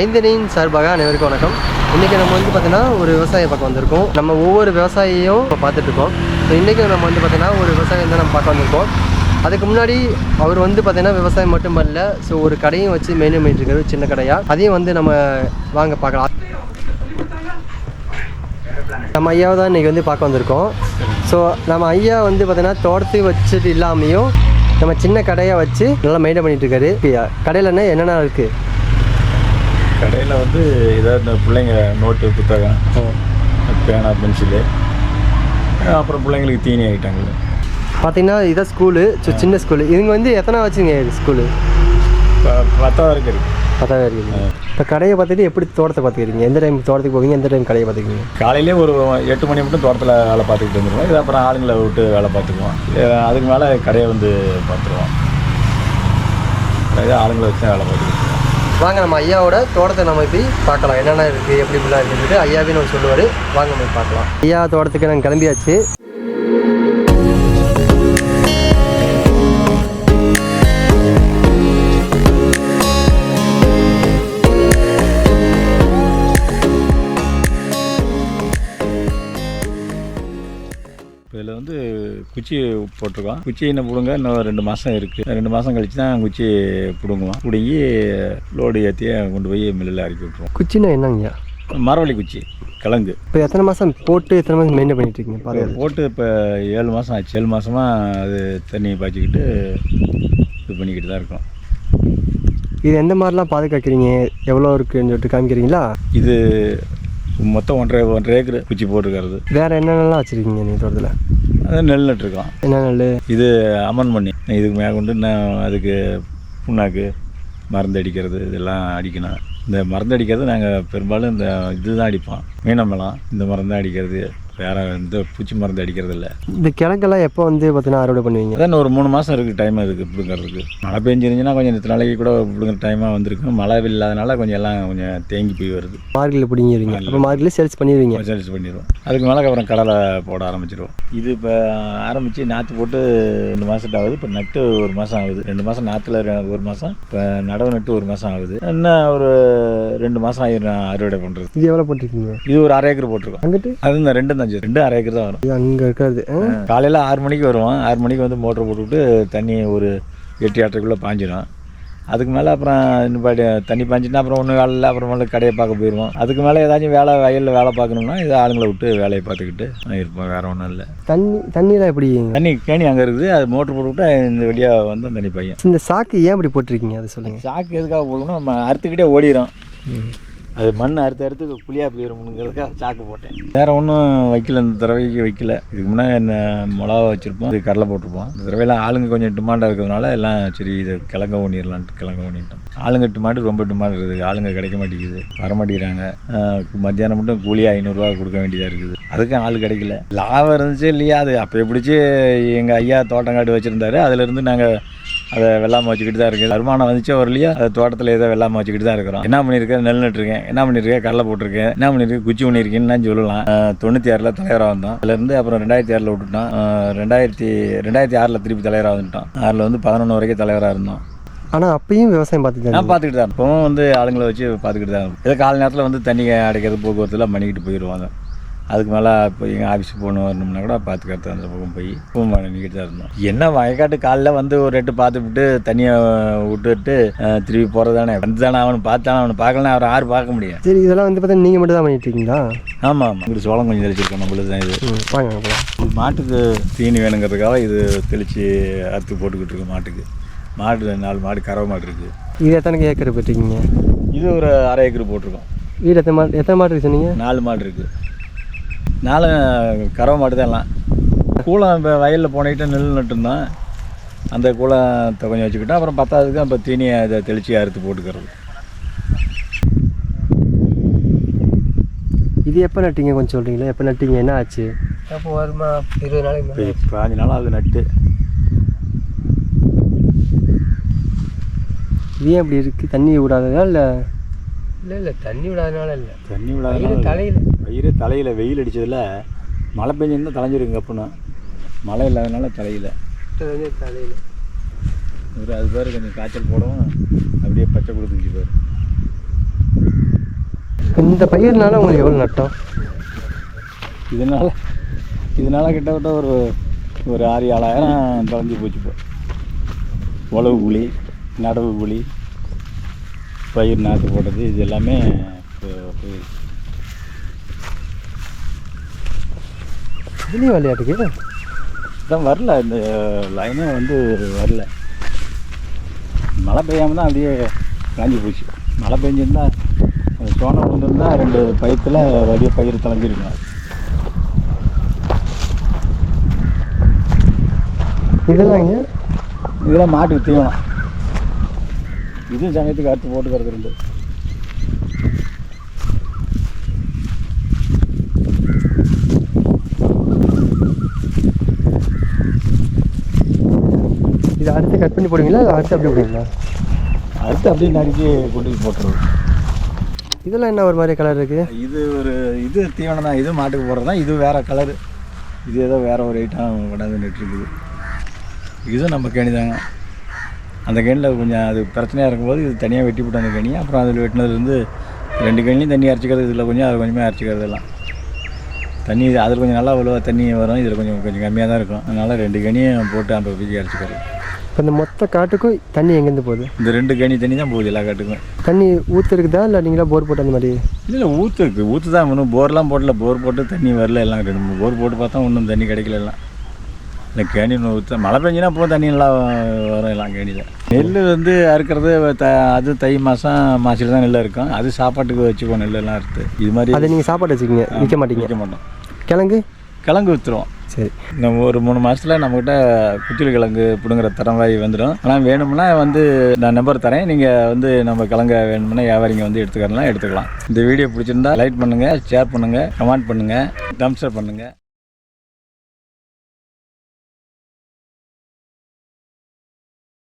ஐந்தனின் சார்பாக அனைவருக்கும் வணக்கம். இன்றைக்கி நம்ம வந்து பார்த்தீங்கன்னா ஒரு விவசாய பக்கம் வந்திருக்கோம். நம்ம ஒவ்வொரு விவசாயியும் இப்போ பார்த்துட்ருக்கோம். ஸோ இன்றைக்கி நம்ம வந்து பார்த்தீங்கன்னா ஒரு விவசாயம் தான் நம்ம பார்க்க வந்திருக்கோம். அதுக்கு முன்னாடி அவர் வந்து பார்த்தீங்கன்னா விவசாயம் மட்டும் பண்ணல ஸோ ஒரு கடையும் வச்சு மெயின்டைன் பண்ணிட்டு இருக்காரு சின்ன கடையாக அதையும் வந்து நம்ம வாங்க பார்க்கலாம். நம்ம ஐயாவை தான் இன்றைக்கி வந்து பார்க்க வந்திருக்கோம். ஸோ நம்ம ஐயா வந்து பார்த்தீங்கன்னா தோட்டத்து வச்சுட்டு இல்லாமையும் நம்ம சின்ன கடையாக வச்சு நல்லா மெயின்டைன் பண்ணிட்டு இருக்காரு. கடையில் என்ன என்னென்ன இருக்குது கடையில் வந்து ஏதாவது இந்த பிள்ளைங்க நோட்டு புத்தகம் பேனா பென்சிலு அப்புறம் பிள்ளைங்களுக்கு தீனி ஐட்டங்கள் பார்த்தீங்கன்னா இதான் ஸ்கூலு ஸோ சின்ன ஸ்கூலு இவங்க வந்து எத்தனை வச்சுங்க ஸ்கூலு இப்போ பத்தாவது வரைக்கும் இருக்குது பத்தாவது இருக்கீங்க இப்போ கடையை பார்த்துட்டு எப்படி தோட்டத்தை பார்த்துக்கிறீங்க? எந்த டைம் தோட்டத்துக்கு போவீங்க? எந்த டைம் கடையை பார்த்துக்கிறீங்க? காலையிலே ஒரு எட்டு மணி மட்டும் தோட்டத்தில் வேலை பார்த்துக்கிட்டு வந்துடுவோம் இது அப்புறம் ஆளுங்களை விட்டு வேலை பார்த்துக்குவோம். இது அதுக்கு மேலே கடையை வந்து பார்த்துருவோம். ஆளுங்களை வச்சு வேலை பார்த்துக்கிட்டு. வாங்க நம்ம ஐயாவோட தோட்டத்தை நம்ம போய் பார்க்கலாம். என்னென்ன இருக்குது எப்படி இப்படிலாம் இருக்குன்னு சொல்லிட்டு ஐயாவே நம்ம சொல்லுவார். வாங்க போய் பார்க்கலாம். ஐயா தோட்டத்துக்கு நாங்கள் கிளம்பியாச்சு. இப்போ இதில் வந்து குச்சி போட்டிருக்கோம் குச்சி என்ன பிடுங்க? இன்னும் ரெண்டு மாதம் இருக்குது ரெண்டு மாதம் கழிச்சு தான் குச்சி பிடுங்குவோம் பிடுங்கி லோடு ஏற்றி கொண்டு போய் மில்லில் இறக்கி விட்ருவோம் குச்சின்னா என்னங்கய்யா? மரவள்ளி குச்சி கிழங்கு. இப்போ எத்தனை மாதம் போட்டு எத்தனை மாதம் மெயின்டைன் பண்ணிட்டு இருக்கீங்க? போட்டு இப்போ ஏழு மாதம் ஆச்சு. ஏழு மாதமாக அது தண்ணி பாய்ச்சிக்கிட்டு இது பண்ணிக்கிட்டு தான் இருக்கோம். இது எந்த மாதிரிலாம் பாதுகாக்கிறீங்க? எவ்வளோ இருக்குன்னு சொல்லிட்டு காமிக்கிறீங்களா? இது மொத்தம் ஒன்றரை ஒன்றரை ஏக்கர் குச்சி போட்டிருக்கிறது. வேறு என்னென்னலாம் வச்சுருக்கீங்க நீங்கள் தோட்டத்தில்? அது நெல் நட்டுருக்கோம். என்ன நெல்? இது அமன் பண்ணி இதுக்கு மேற்கொண்டு நான் அதுக்கு புண்ணாக்கு மருந்து அடிக்கிறது இதெல்லாம் அடிக்கணும். இந்த மருந்து அடிக்கிறது நாங்கள் பெரும்பாலும் இந்த இதுதான் அடிப்போம். மீனமெல்லாம் இந்த மருந்து தான் அடிக்கிறது. வேறு இந்த பூச்சி மருந்து அடிக்கிறது இல்லை இந்த கிழங்கெல்லாம் எப்போ வந்து பார்த்தீங்கன்னா அறுவடை பண்ணுவீங்க? அதான் ஒரு மூணு மாதம் இருக்குது டைம் இருக்குது பிடுங்கிறதுக்கு. மழை பெஞ்சிருந்துச்சுன்னா கொஞ்சம் இந்த நாளைக்கு கூட பிடுங்குற டைமாக வந்திருக்கு மழை இல்லாதனால கொஞ்சம் எல்லாம் கொஞ்சம் தேங்கி போய் வருது. மார்கழியில் பிடிங்கிடுவீங்க அப்போ மார்கழியில் சேல்ஸ் பண்ணிடுவீங்க சேல்ஸ் பண்ணிடுவோம் அதுக்கு மேலே அப்புறம் கடலை போட ஆரம்பிச்சிடுவோம் இது இப்போ ஆரம்பித்து நாற்று போட்டு ரெண்டு மாதம் ஆகுது. இப்போ நட்டு ஒரு மாதம் ஆகுது. ரெண்டு மாதம் நாற்றுல ஒரு மாதம் இப்போ நடவு நட்டு ஒரு மாதம் ஆகுது. இன்னும் ஒரு ரெண்டு மாதம் ஆகிடும் அறுவடை பண்ணுறது இது எவ்வளோ போட்டிருக்கீங்க? இது ஒரு அரை ஏக்கர் போட்டிருக்கோம். அங்கிட்டு? அது இந்த ரெண்டு தான் ரெண்டு அரை ஏக்கர் தான் வரும். இது அங்கே இருக்கிறது ஆ? காலையில் ஆறு மணிக்கு வருவோம் ஆறு மணிக்கு வந்து மோட்டர் போட்டுவிட்டு தண்ணி ஒரு எட்டு ஆட்டருக்குள்ளே பாஞ்சிடும் அதுக்கு மேலே அப்புறம் இன்னும் தண்ணி பாஞ்சிட்டுனா அப்புறம் ஒன்று வேலை இல்லை அப்புறம் மேலே கடையை பார்க்க போயிடுவோம் அதுக்கு மேலே ஏதாச்சும் வேலை வயலில் வேலை பார்க்கணும்னா இது ஆளுங்களை விட்டு வேலையை பார்த்துக்கிட்டு இருப்போம். வேறு ஒன்றும் இல்லை. தண்ணி தண்ணியெலாம் எப்படி? தண்ணி கேணி அங்கே இருக்குது. அது மோட்டர் போட்டுவிட்டு இந்த வெளியாக வந்து தண்ணி பையன் இந்த சாக்கு ஏன் இப்படி போட்டிருக்கீங்க? அதை சொல்லுங்கள் சாக்கு எதுக்காக போடணும் நம்ம அறுத்துக்கிட்டே ஓடிடும் அது மண் அறுத்து அறுத்து புளியாக போயிடும்ங்கிறதுக்காக சாக்கு போட்டேன். வேறு ஒன்றும் வைக்கல இந்த தடவைக்கு வைக்கல. இதுக்கு முன்னாடி என்ன மிளகா வச்சுருப்போம் இது கடலை போட்டிருப்போம். இந்த தடவையெல்லாம் ஆளுங்க கொஞ்சம் டிமாண்டாக இருக்கிறதுனால எல்லாம் சரி இதை கிழங்க ஊனிடலான்ட்டு கிழங்க ஊனிட்டோம் ஆளுங்க டிமாண்டு ரொம்ப டிமாண்ட் இருக்குது. ஆளுங்க கிடைக்க மாட்டேங்குது வர மாட்டேங்கிறாங்க. மத்தியானம் மட்டும் கூலி ஐநூறுரூவா கொடுக்க வேண்டியதாக இருக்குது. அதுக்கும் ஆள் கிடைக்கல. லாபம் இருந்துச்சு இல்லையா அது அப்போ பிடிச்சி எங்கள் ஐயா தோட்டங்காடு வச்சுருந்தாரு அதுலேருந்து நாங்கள் அதை வெள்ளாமை வச்சுக்கிட்டு தான் இருக்குது. வருமானம் வந்துச்சு வரலையா அதை தோட்டத்தில் ஏதோ வெள்ளாமை வச்சுக்கிட்டு தான் இருக்கிறோம். என்ன பண்ணியிருக்கேன் நெல் நட்டுருக்கேன். என்ன பண்ணியிருக்கேன் கடலை போட்டிருக்கேன். என்ன பண்ணியிருக்கேன் குச்சி பண்ணியிருக்கேன்னு சொல்லலாம். தொண்ணூற்றி ஆறில் தலைவராக வந்தோம். அதுலேருந்து அப்புறம் ரெண்டாயிரத்தி ஆறில் விட்டுட்டோம். ரெண்டாயிரத்தி ரெண்டாயிரத்தி ஆறில் திருப்பி தலைவராக வந்துட்டோம். ஆறில் வந்து பதினொன்று வரைக்கும் தலைவராக இருந்தோம். ஆனால் அப்பயும் விவசாயம் பார்த்துட்டு நான் பார்த்துக்கிட்டு தான் இப்போவும் வந்து ஆளுங்களை வச்சு பார்த்துக்கிட்டு தான். ஏதோ கால நேரத்தில் வந்து தண்ணி அடைக்கிறது போக்குவரத்துலாம் பண்ணிக்கிட்டு போயிடுவாங்க. அதுக்கு மேலே இப்போ எங்கள் ஆஃபீஸுக்கு போகணும் வரணும்னா கூட பார்த்துக்கிறது அந்த பக்கம் போய் பூம் பண்ணிக்கிட்டு தான் இருந்தோம். என்ன வயக்காட்டு காலைல வந்து ஒரு எட்டு பார்த்துவிட்டு தண்ணியை விட்டுட்டு திருப்பி போகிறதானே வந்து தானே அவனை பார்த்தானே அவனை பார்க்கலனா அவரை யார் பார்க்க முடியும் சரி இதெல்லாம் வந்து பார்த்தா நீங்கள் மட்டும் தான் பண்ணிட்டு இருக்கீங்களா ஆமாம் ஆமாம் இப்படி சோளம் கொஞ்சம் தெளிச்சிருக்கோம் நம்மளுக்கு தான் இது. வாங்க மாட்டுக்கு தீனி வேணுங்கிறதுக்காக இது தெளித்து அறுத்து போட்டுக்கிட்டு இருக்கோம் மாட்டுக்கு. மாடு நாலு மாடு கறவை மாடு இருக்குது இது எத்தனை ஏக்கர் போட்டிருக்கீங்க? இது ஒரு அரை ஏக்கர் போட்டிருக்கோம். வீடு எத்தனை மாடு எத்தனை மாடு இருக்கு சொன்னீங்க? நாலு மாடு இருக்குது நாலு கறவை மாடு தான் எல்லாம். கூலம் இப்போ வயலில் போனிக்கிட்டு நெல் நட்டுருந்தோம் அந்த கூலத்தை கொஞ்சம் வச்சுக்கிட்டோம். அப்புறம் பத்தாவதுக்கு இப்போ தீனியை அதை தெளித்து அறுத்து போட்டுக்கிறது. இது எப்போ நட்டீங்க கொஞ்சம் சொல்கிறீங்களா எப்போ நட்டீங்க? என்ன ஆச்சு? அப்போ வருமா? இருபது நாளைக்கு இப்போ பாஞ்சு நாள் அது நட்டு. இது ஏன் இப்படி இருக்குது தண்ணி விடாததா இல்லை? இல்லை இல்லை தண்ணி விடாதனால இல்லை. தண்ணி விடாத தலையில. வயிறு தலையில் வெயில் அடிச்சதுல மழை பெஞ்சிருந்தா தலைஞ்சிருங்க அப்புடின்னா மழை இல்லாதனால தலையில். தலையில். ஒரு அது பேர் கொஞ்சம் காய்ச்சல் போடவும் அப்படியே பச்சை கொடுத்துச்சு பேர். இந்த பயிர்னால உங்களுக்கு எவ்வளோ நட்டம்? இதனால இதனால கிட்டத்தட்ட ஒரு ஒரு ஆறு ஏழாயிரம் தொலைஞ்சி போச்சு இப்போ. உழவு கூலி நடவு கூலி பயிர் நாற்று போட்டது இது எல்லாமே இப்போ போய் இதுலேயும் விளையாட்டுக்கு தான் வரல இந்த லைனே வந்து வரல. மழை பெய்யாமல் தான் அப்படியே காஞ்சி போச்சு. மழை பெஞ்சிருந்தா சோனம் விழுந்திருந்தா ரெண்டு பயிரத்தில் வடிய பயிர் தலைஞ்சிருக்கும் இதெல்லாம் இங்கே இதெல்லாம் மாட்டுக்கு தீவனம். இதுவும் சமயத்துக்கு அறுத்து போட்டுக்கிறது ரெண்டு இதை அடுத்து கட் பண்ணி போடுவீங்களா? அடுத்து அப்படி போடுவீங்களா? அறுத்து அப்படியே நறுக்கி கொண்டு போட்டுருவோம். இதெல்லாம் என்ன ஒரு மாதிரி கலர் இருக்குது இது ஒரு இது தீவனம் தான் இது மாட்டுக்கு போடுறது தான் இது வேறு கலரு இது ஏதோ வேறு ஒரு ஐட்டம் கொண்டாந்து நட்டுருக்குது. இதுவும் நம்ம கேணி தாங்க அந்த கேணியில் கொஞ்சம் அது பிரச்சனையாக இருக்கும்போது இது தனியாக வெட்டி போட்டு அந்த கேணி அப்புறம் அதில் வெட்டினதுலேருந்து ரெண்டு கேணிலையும் தண்ணி அரைச்சிக்கிறது இதில் கொஞ்சம் அது கொஞ்சமே அரைச்சிக்கிறது எல்லாம். தண்ணி அதில் கொஞ்சம் நல்லா உழுவ தண்ணி வரும். இதில் கொஞ்சம் கொஞ்சம் கம்மியாக தான் இருக்கும். அதனால் ரெண்டு கனியும் போட்டு அந்த பிடிச்சி அரைச்சிக்கிறது. இப்போ இந்த மொத்த காட்டுக்கும் தண்ணி எங்கேருந்து போகுது? இந்த ரெண்டு கனி தண்ணி தான் போகுது எல்லா காட்டுக்கும். தண்ணி ஊற்று இருக்குதா இல்லை நீங்களா போர் போட்டு அந்த மாதிரி? இல்லை இல்லை ஊற்று இருக்குது ஊற்று தான் ஒன்றும் போர்லாம் போடல. போர் போட்டு தண்ணி வரல எல்லாம். ரெண்டு மூணு போர் போட்டு பார்த்தா ஒன்றும் தண்ணி கிடைக்கல எல்லாம். இல்லை கேணி ஊற்ற மழை பெஞ்சினா போகும் தண்ணி நல்லா வரும் எல்லாம் கேணியில் நெல் வந்து அறுக்கிறது த அது தை மாதம் மாசியில் தான் நெல் இருக்கும் அது சாப்பாட்டுக்கு வச்சுக்குவோம் நெல் எல்லாம் அறுத்து. இது மாதிரி அதை நீங்கள் சாப்பாடு வச்சுக்கிங்க. விற்க மாட்டீங்க. விற்க மாட்டோம். கிழங்கு? கிழங்கு விற்றுருவோம் சரி. நம்ம ஒரு மூணு மாதத்தில் நம்மக்கிட்ட குச்சில் கிழங்கு பிடுங்குற தரவாய் வந்துடும். ஆனால் வேணும்னா வந்து நான் நம்பர் தரேன். நீங்கள் வந்து நம்ம கிழங்க வேணும்னா வியாபாரிங்க வந்து எடுத்துக்கலாம் எடுத்துக்கலாம். இந்த வீடியோ பிடிச்சிருந்தா லைக் பண்ணுங்கள் ஷேர் பண்ணுங்கள் கமெண்ட் பண்ணுங்கள் தம்ஸ்அப் பண்ணுங்கள்